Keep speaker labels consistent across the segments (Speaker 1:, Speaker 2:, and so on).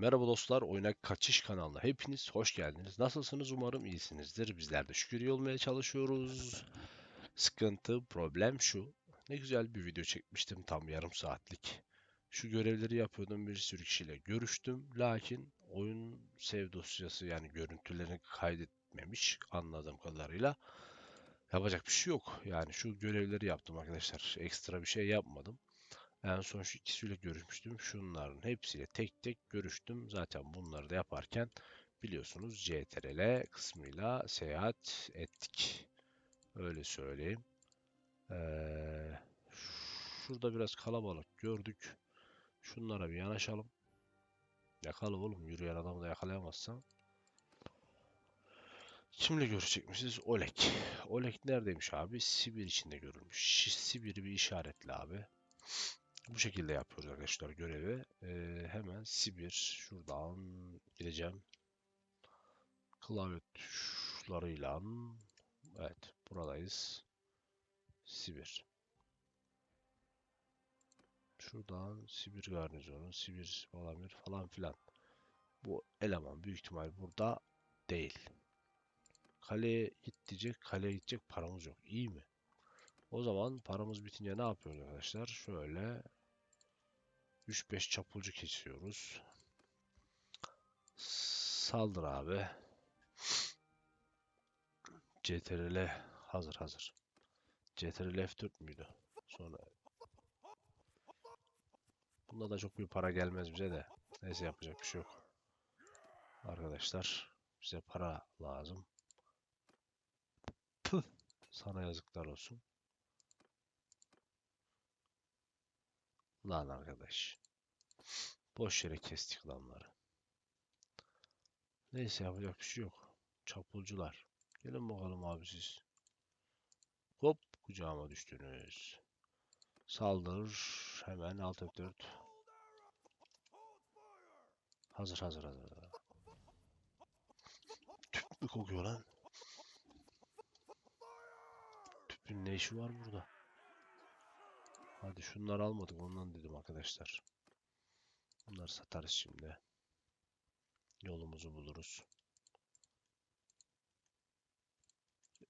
Speaker 1: Merhaba dostlar, Oynak Kaçış kanalına hepiniz hoş geldiniz. Nasılsınız? Umarım iyisinizdir. Bizler de şükür iyi olmaya çalışıyoruz. Sıkıntı, problem şu. Ne güzel bir video çekmiştim tam yarım saatlik. Şu görevleri yapıyordum, bir sürü kişiyle görüştüm. Lakin oyun save dosyası yani görüntülerini kaydetmemiş anladığım kadarıyla. Yapacak bir şey yok. Yani şu görevleri yaptım arkadaşlar. Ekstra bir şey yapmadım. En son şu ikisiyle görüşmüştüm. Şunların hepsiyle tek tek görüştüm. Zaten bunları da yaparken biliyorsunuz CTRL kısmıyla seyahat ettik. Öyle söyleyeyim. Ee, şurada biraz kalabalık gördük. Şunlara bir yanaşalım. Yakala oğlum. Yürüyen adamı da yakalayamazsan. Kimle görecekmişiz? Oleg. Oleg neredeymiş abi? Sibir içinde görülmüş. Sibir'i bir işaretle abi. Bu şekilde yapıyoruz arkadaşlar görevi. Ee, hemen Sibir şuradan gideceğim. Klavye tuşlarıyla evet buradayız. Sibir. Şuradan Sibir garnizonu, Sibir Valamir falan filan. Bu eleman büyük ihtimal burada değil. Kaleye git diyecek. Kaleye gidecek paramız yok. İyi mi? O zaman paramız bitince ne yapıyoruz arkadaşlar? Şöyle 3-5 çapulcu kesiyoruz. Saldır abi. CTRL hazır hazır. CTRL F4 müydü? Sonra Bunda da çok bir para gelmez bize de. Neyse yapacak bir şey yok. Arkadaşlar bize para lazım. Sana yazıklar olsun. Lan arkadaş. Boş yere kestik lanları. Neyse yapacak bir şey yok. Çapulcular. Gelin bakalım abi siz. Hop kucağıma düştünüz. Saldır. Hemen alt F4. Hazır hazır hazır. Tüp mü kokuyor lan? Tüpün ne işi var burada? Hadi şunları almadık ondan dedim arkadaşlar. Bunları satarız şimdi. Yolumuzu buluruz.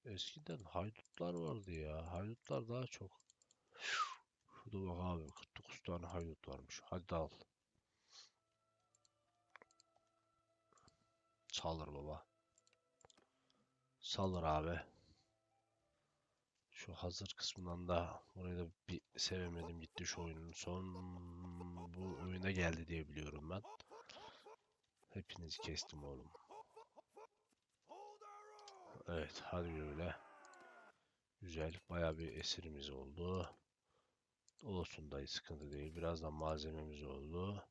Speaker 1: Eskiden haydutlar vardı ya. Haydutlar daha çok. Şurada bak abi 49 tane haydut varmış. Hadi al. Salır baba. Salır abi. Şu hazır kısmından da burayı da bir sevemedim gitti şu oyunun. Son bu oyuna geldi diye biliyorum ben. Hepinizi kestim oğlum. Evet hadi böyle. Güzel. Baya bir esirimiz oldu. Olsun dayı sıkıntı değil. Birazdan malzememiz oldu.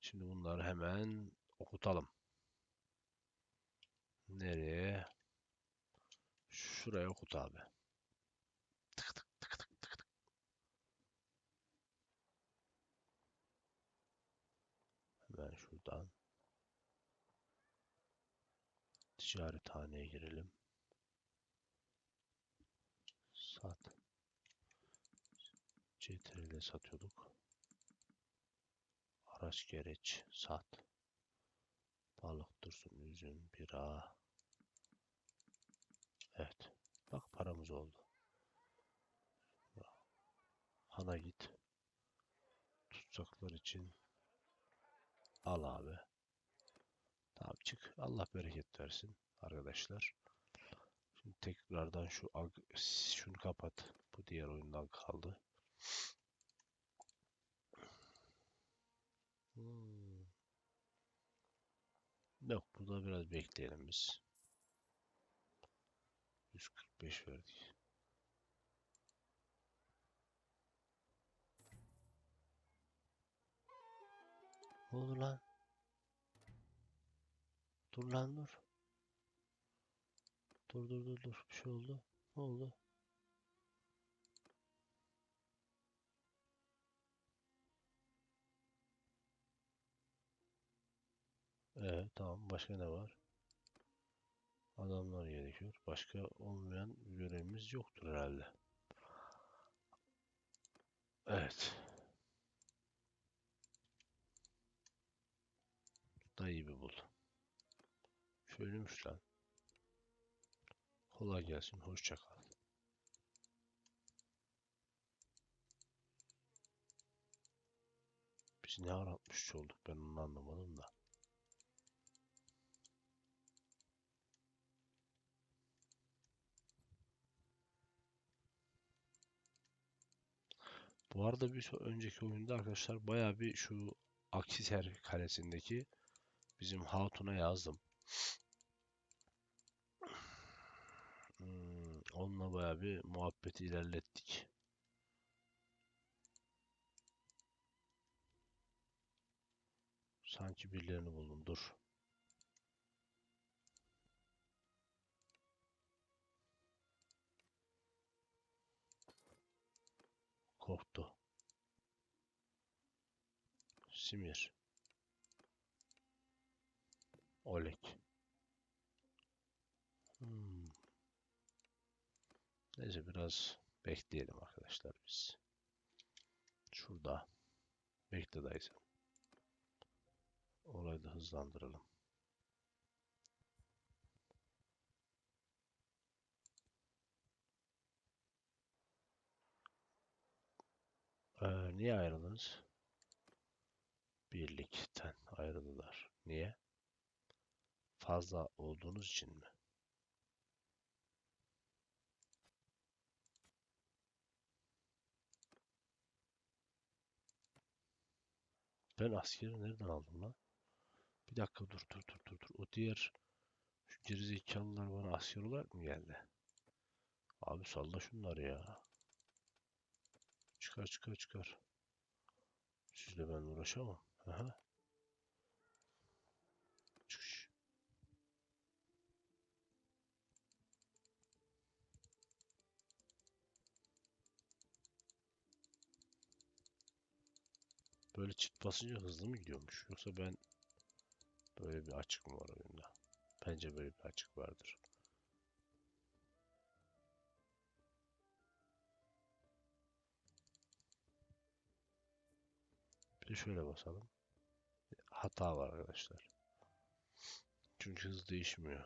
Speaker 1: Şimdi bunları hemen okutalım. Nereye? Şuraya okut abi. Hemen şuradan. Ticarethaneye girelim. Sat. CTRL satıyorduk. Araç gereç sat. Balık dursun, üzüm, bira. Evet. Bak paramız oldu. Hana git. Tutsaklar için al abi. Tamam çık. Allah bereket versin arkadaşlar. Şimdi tekrardan şu şunu kapat. Bu diğer oyundan kaldı. Hmm. Yok burada biraz bekleyelim biz. 145 verdik. Ne oldu lan? Dur lan dur. Dur dur dur dur. Bir şey oldu. Ne oldu? Evet tamam. Başka ne var? Adamlar gerekiyor. Başka olmayan görevimiz yoktur herhalde. Evet. Dayı bul. Şöyleymiş lan. Kolay gelsin. Hoşça kal. Biz ne aratmış olduk ben onu anlamadım da. Bu arada bir önceki oyunda arkadaşlar baya bir şu Akhisar kalesindeki bizim Hatun'a yazdım. Hmm, onunla baya bir muhabbeti ilerlettik. Sanki birilerini buldum. Dur. Korktu. Simir. Oleg. Hmm. Neyse biraz bekleyelim arkadaşlar biz. Şurada. Bekle dayı sen. Orayı da hızlandıralım. Ee, niye ayrıldınız? Birlikten ayrıldılar. Niye? Fazla olduğunuz için mi? Ben askeri nereden aldım lan? Bir dakika dur dur dur dur dur. O diğer şu gerizekalılar bana asker olarak mı geldi? Abi salla şunları ya. Çıkar çıkar çıkar. Sizle ben uğraşamam. Aha. Böyle çift basınca hızlı mı gidiyormuş? Yoksa ben böyle bir açık mı var oyunda? Bence böyle bir açık vardır. Bir de şöyle basalım. Hata var arkadaşlar. Çünkü hız değişmiyor.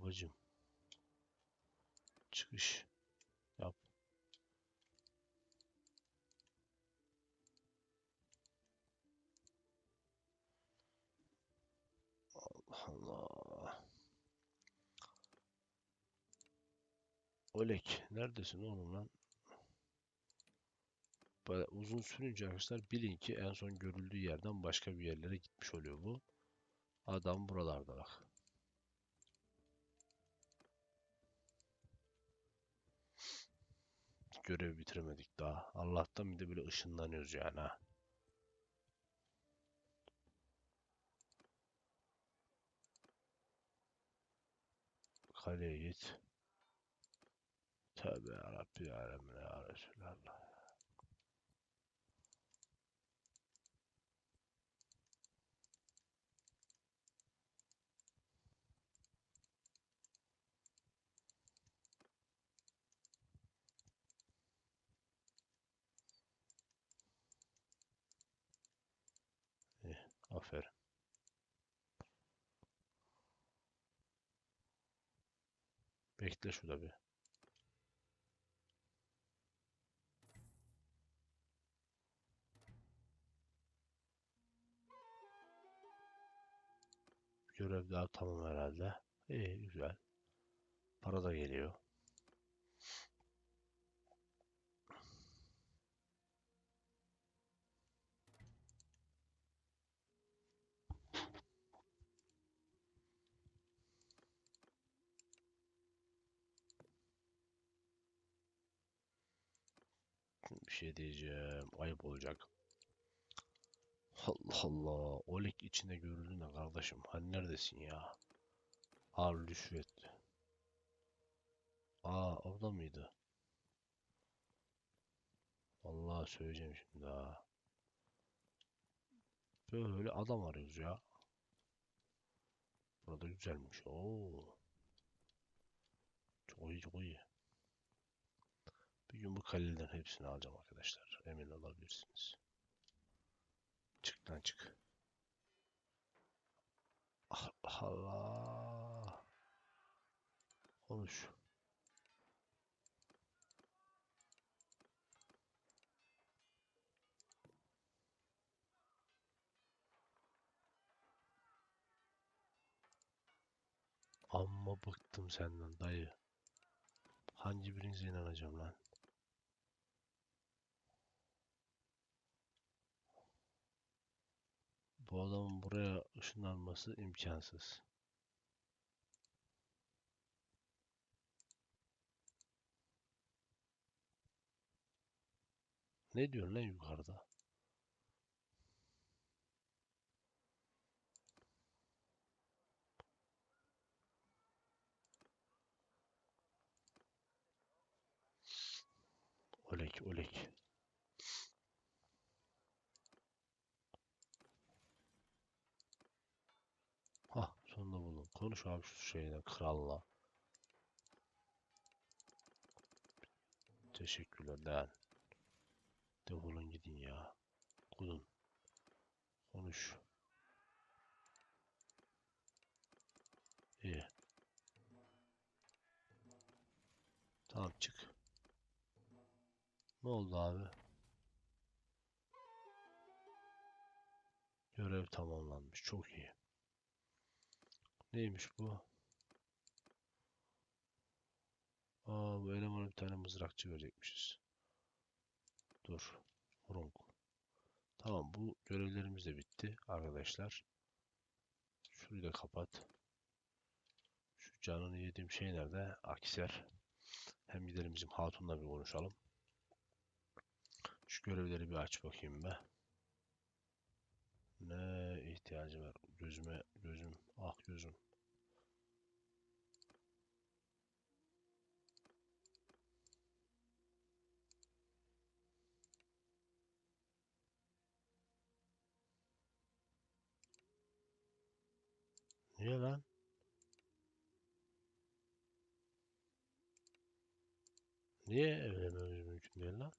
Speaker 1: Babacım. Çıkış. Yap. Allah Allah. Oleg neredesin oğlum lan? Uzun sürünce arkadaşlar bilin ki en son görüldüğü yerden başka bir yerlere gitmiş oluyor bu. Adam buralarda bak. Görev bitiremedik daha. Allah'tan bir de böyle ışınlanıyoruz yani ha. Kaleye git. Tövbe yarabbi ya Rabbi ya. İyi, aferin. Bekle şurada bir. Görev daha tamam herhalde. İyi, güzel. Para da geliyor. Bir şey diyeceğim. Ayıp olacak. Allah Allah. Oleg içinde görüldü ne kardeşim? Hani neredesin ya? Al rüşvet. Aa orada mıydı? Allah söyleyeceğim şimdi ha. Böyle adam arıyoruz ya. Burada güzelmiş. Oo. Çok iyi çok iyi. Bu kalelerin hepsini alacağım arkadaşlar. Emin olabilirsiniz. Çık lan çık. Allah Allah. Konuş. Amma bıktım senden dayı. Hangi birinize inanacağım lan? Bu adamın buraya ışınlanması imkansız. Ne diyorsun lan yukarıda? Olek olek. Hah sonunda buldum. Konuş abi şu şeyden kralla. Teşekkürler lan. Defolun gidin ya. Kudun. Konuş. İyi. Tamam çık. Ne oldu abi? Görev tamamlanmış. Çok iyi. Neymiş bu? Aa bu elemana bir tane mızrakçı verecekmişiz. Dur. Horong. Tamam bu görevlerimiz de bitti arkadaşlar. Şurayı da kapat. Şu canını yediğim şey nerede? Akser. Hem gidelim bizim hatunla bir konuşalım. Şu görevleri bir aç bakayım be. Ne ihtiyacı var? Gözüme, gözüm, ah gözüm. Niye lan? Niye evlenmemiz mümkün değil lan?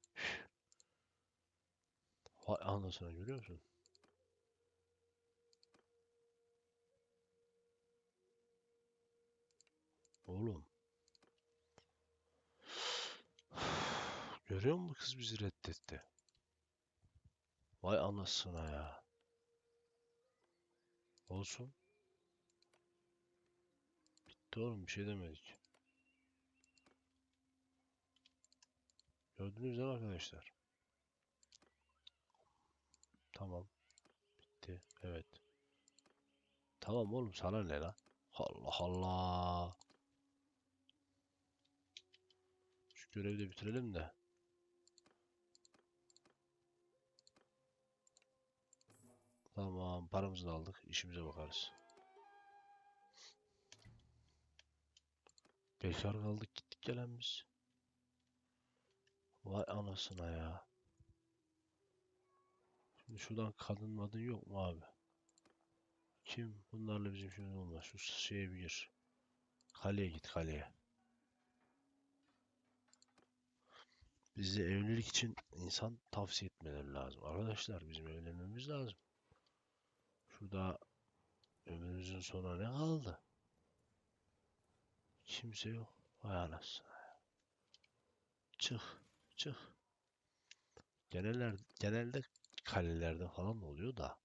Speaker 1: Vay anasını görüyor musun? Oğlum. Görüyor musun kız bizi reddetti. Vay anasına ya. Olsun. Bitti oğlum bir şey demedik. Değil mi arkadaşlar? Tamam. Bitti. Evet. Tamam oğlum sana ne lan? Allah Allah. Şu görevi de bitirelim de. Tamam paramızı da aldık. İşimize bakarız. Bekar kaldık gittik gelen biz. Vay anasına ya. Şimdi şuradan kadın madın yok mu abi? Kim? Bunlarla bizim işimiz olmaz. Şu şeye bir gir. Kaleye git kaleye. Bize evlilik için insan tavsiye etmeleri lazım. Arkadaşlar bizim evlenmemiz lazım. Şurada ömrümüzün sonuna ne kaldı? Kimse yok. Vay anasını. Çık. Çık. Geneller, genelde kalelerde falan oluyor da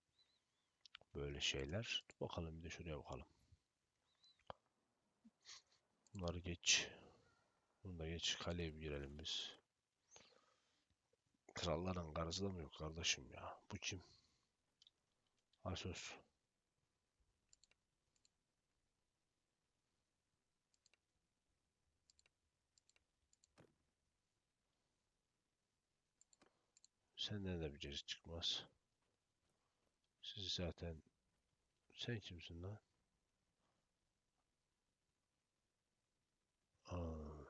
Speaker 1: böyle şeyler. Bakalım bir de şuraya bakalım. Bunları geç. Bunu da geç. Kaleye bir girelim biz. Kralların karısı da mı yok kardeşim ya? Bu kim? Asos. Senden de bir cacık çıkmaz. Sizi zaten... Sen kimsin lan? Aa.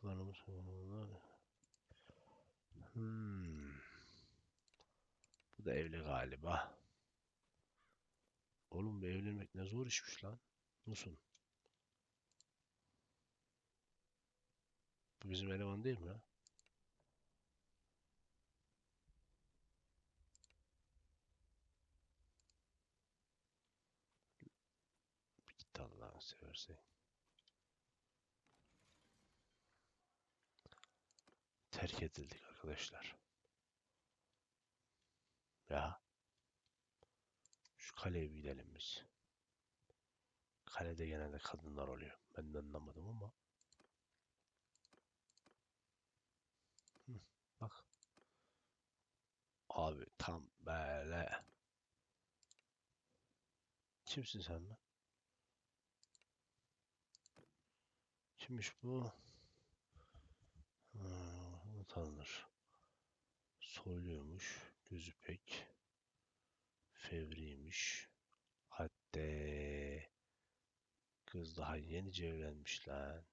Speaker 1: Kullanımı sonunda... Hmm. Bu da evli galiba. Oğlum bu evlenmek ne zor işmiş lan. Musun? Bu bizim eleman değil mi ya? Git Allah'ını seversen. Terk edildik arkadaşlar. Ya. Şu kaleye bir gidelim biz. Kalede genelde kadınlar oluyor. Ben de anlamadım ama. Hı, bak. Abi tam böyle. Kimsin sen lan? Kimmiş bu? Ha, tanınır. Soyluymuş. Gözü pek. Fevriymiş. Hatta kız daha yeni evlenmiş lan.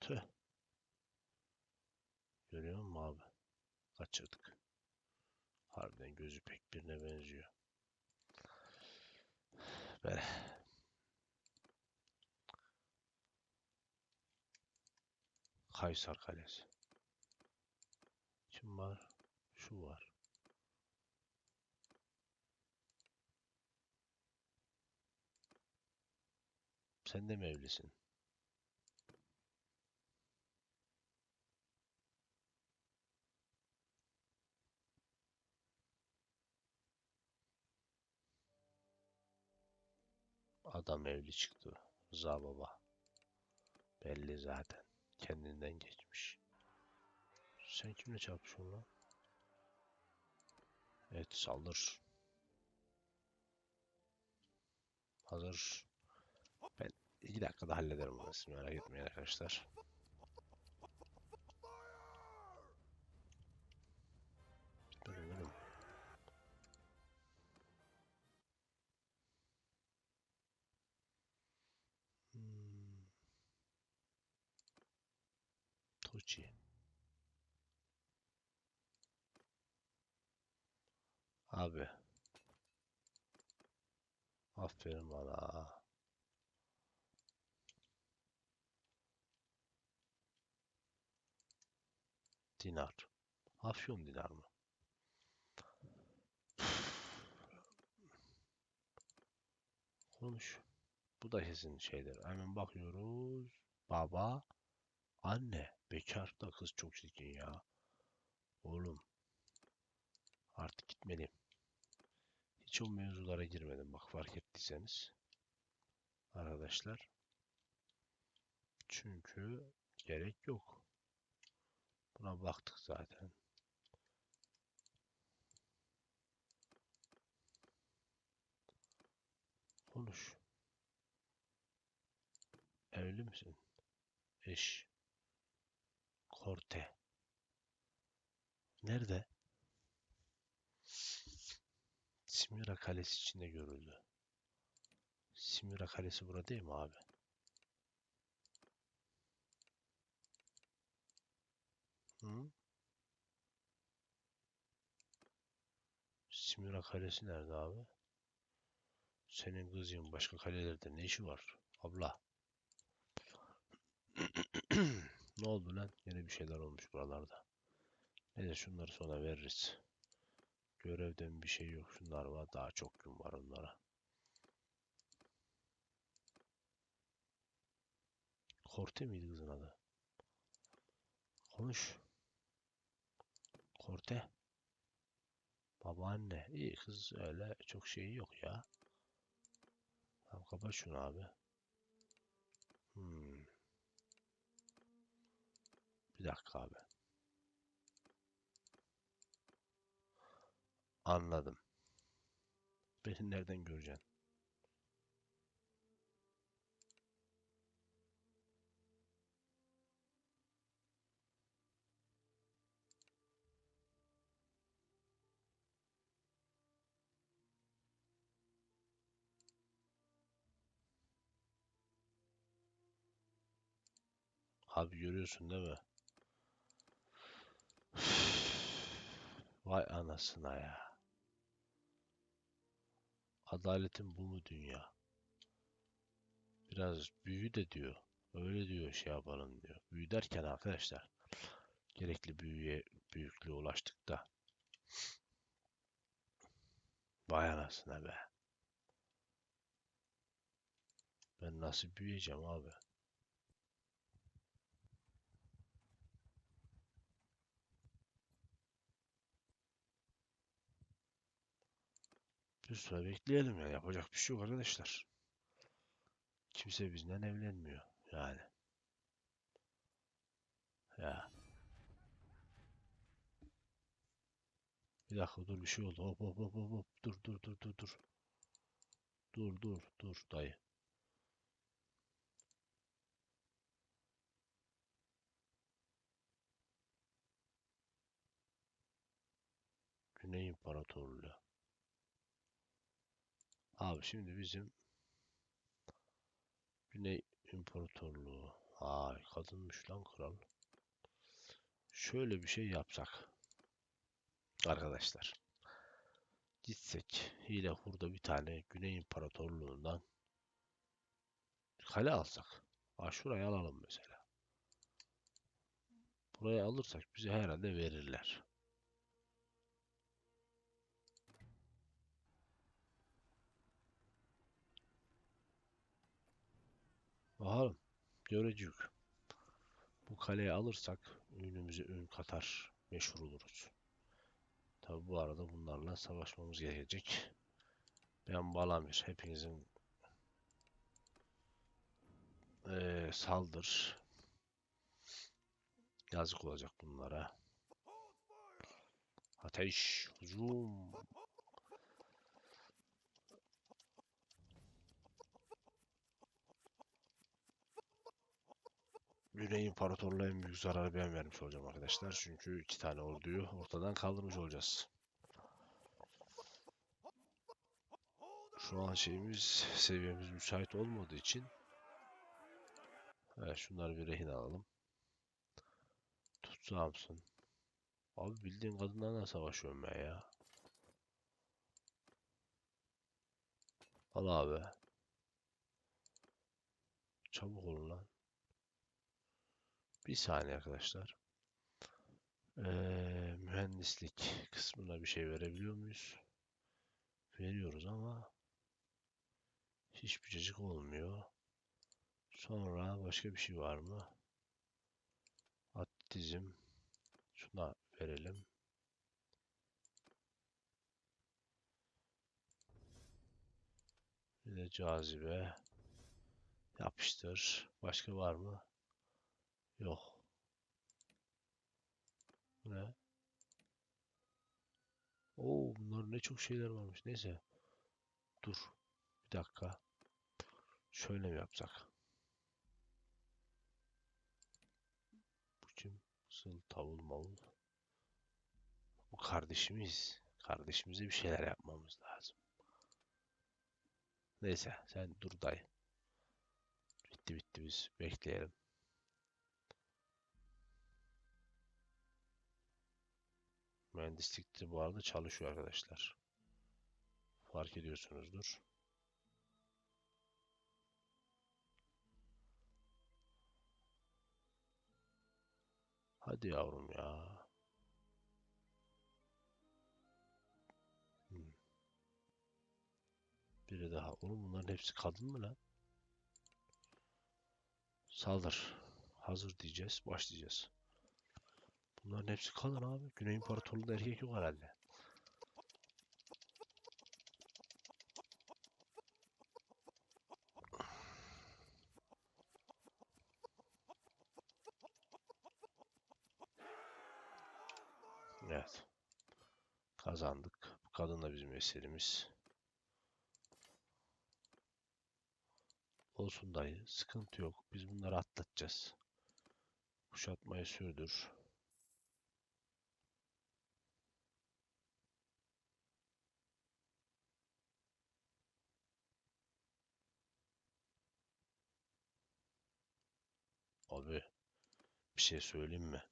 Speaker 1: Tüh. Görüyor musun abi? Kaçırdık. Harbiden gözü pek birine benziyor. Böyle. Kaysar Kalesi. Kim var? Şu var. Sen de mi evlisin? Adam evli çıktı. Rıza baba. Belli zaten. Kendinden geçmiş. Sen kimle çarpışıyorsun lan? Evet saldır. Hazır. Ben iki dakikada hallederim. Siz merak etmeyin arkadaşlar. Abi. Aferin bana. Dinar. Afyon dinar mı? Konuş. Bu da kesin şeyler. Hemen bakıyoruz. Baba. Anne. Bekar da kız çok çirkin ya. Oğlum. Artık gitmeliyim. Hiç o mevzulara girmedim bak fark ettiyseniz. Arkadaşlar. Çünkü gerek yok. Buna baktık zaten. Konuş. Evli misin? Eş. Korte. Nerede? Simira Kalesi içinde görüldü. Simira Kalesi burada değil mi abi? Hı? Simira Kalesi nerede abi? Senin kızın başka kalelerde ne işi var? Abla. Ne oldu lan? Yine bir şeyler olmuş buralarda. Neyse şunları sonra veririz. Görevden bir şey yok. Şunlar var. Daha çok gün var onlara. Korte miydi kızın adı? Konuş. Korte. Babaanne. İyi kız öyle çok şey yok ya. Tamam kapat şunu abi. Hmm. Bir dakika abi. Anladım. Beni nereden göreceksin? Abi görüyorsun değil mi? Vay anasına ya. Adaletin bu mu dünya? Biraz büyü de diyor. Öyle diyor şey yapalım diyor. Büyü derken arkadaşlar gerekli büyüye büyüklüğe ulaştık da. Vay anasına be. Ben nasıl büyüyeceğim abi? Bir süre bekleyelim ya. Yapacak bir şey yok arkadaşlar. Kimse bizden evlenmiyor. Yani. Ya. Bir dakika dur bir şey oldu. Hop hop hop hop. Dur dur dur dur dur. Dur dur dur dayı. Güney İmparatorluğu. Abi şimdi bizim Güney İmparatorluğu. Ay kadınmış lan kral. Şöyle bir şey yapsak. Arkadaşlar. Gitsek hile hurda bir tane Güney İmparatorluğundan kale alsak. Ha şurayı alalım mesela. Burayı alırsak bize herhalde verirler. Bakalım. Göreceğiz. Bu kaleyi alırsak ünümüze ün katar. Meşhur oluruz. Tabi bu arada bunlarla savaşmamız gerekecek. Ben Balamir. Hepinizin eee, saldır. Yazık olacak bunlara. Ateş, hücum. Güney İmparatorluğu'na en büyük zararı ben vermiş olacağım arkadaşlar. Çünkü iki tane orduyu ortadan kaldırmış olacağız. Şu an şeyimiz, seviyemiz müsait olmadığı için Evet, şunları bir rehin alalım. Tutsağımsın. Abi bildiğin kadınlarla savaşıyorum ben ya. Al abi. Çabuk olun lan. Bir saniye arkadaşlar. Ee, mühendislik kısmına bir şey verebiliyor muyuz? Veriyoruz ama hiçbir cacık olmuyor. Sonra başka bir şey var mı? Atletizm. Şuna verelim. Bir de cazibe. Yapıştır. Başka var mı? Yok. Bu ne? Oo, bunlar ne çok şeyler varmış. Neyse. Dur. Bir dakika. Şöyle mi yapsak? Bu kim? Sıl, tavul, mavul. Bu kardeşimiz. Kardeşimize bir şeyler yapmamız lazım. Neyse sen dur dayı. Bitti bitti biz bekleyelim. Mühendislikte bu arada çalışıyor arkadaşlar. Fark ediyorsunuzdur. Hadi yavrum ya. Hmm. Biri daha. Oğlum bunların hepsi kadın mı lan? Saldır. Hazır diyeceğiz. Başlayacağız. Bunların hepsi kadın abi. Güney İmparatorluğu'nda erkek yok herhalde. Evet. Kazandık. Bu kadın da bizim eserimiz. Olsun dayı. Sıkıntı yok. Biz bunları atlatacağız. Kuşatmayı sürdür. Abi bir şey söyleyeyim mi?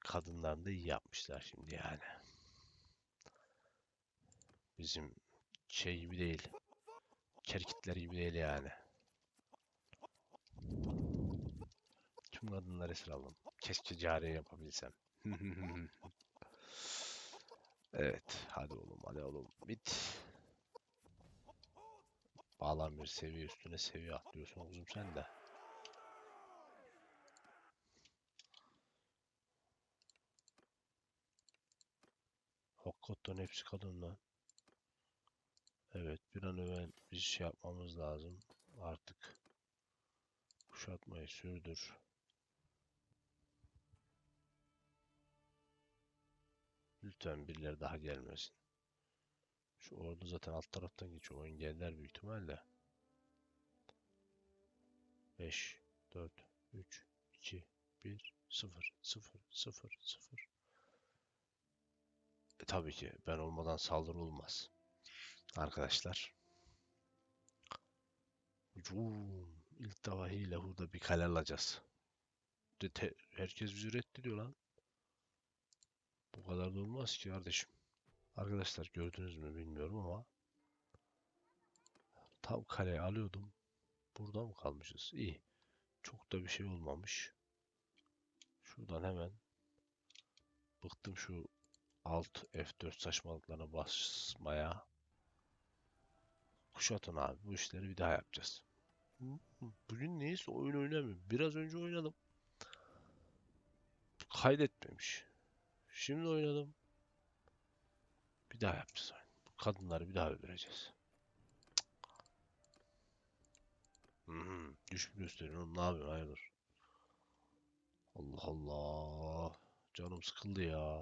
Speaker 1: kadınlarını da iyi yapmışlar şimdi yani. Bizim şey gibi değil. Kerkitler gibi değil yani. Tüm kadınları esir aldım. Keşke cariye yapabilsem. Evet. Hadi oğlum hadi oğlum. Bit. Bağlan bir seviye üstüne seviye atlıyorsun kuzum sen de. Hakikaten hepsi kadın lan. Evet bir an evvel bir şey yapmamız lazım. Artık kuşatmayı sürdür. Lütfen birileri daha gelmesin. Şu ordu zaten alt taraftan geçiyor. O engeller büyük ihtimalle. 5, 4, 3, 2, 1, 0, 0, 0, 0. E, tabii ki ben olmadan saldırı olmaz. Arkadaşlar. Hücum. İlk defa hile hurda bir kale alacağız. De te- herkes bizi reddediyor lan. Bu kadar da olmaz ki kardeşim. Arkadaşlar gördünüz mü bilmiyorum ama tam kaleye alıyordum. Burada mı kalmışız? İyi. Çok da bir şey olmamış. Şuradan hemen bıktım şu alt F4 saçmalıklarına basmaya. Kuşatın abi. Bu işleri bir daha yapacağız. Bugün neyse oyun oynamıyorum. Biraz önce oynadım. Kaydetmemiş. Şimdi oynadım. Bir daha yapacağız. Bu kadınları bir daha öldüreceğiz. Hmm, düşük gösteriyorum. Ne yapayım hayırdır? Allah Allah. Canım sıkıldı ya.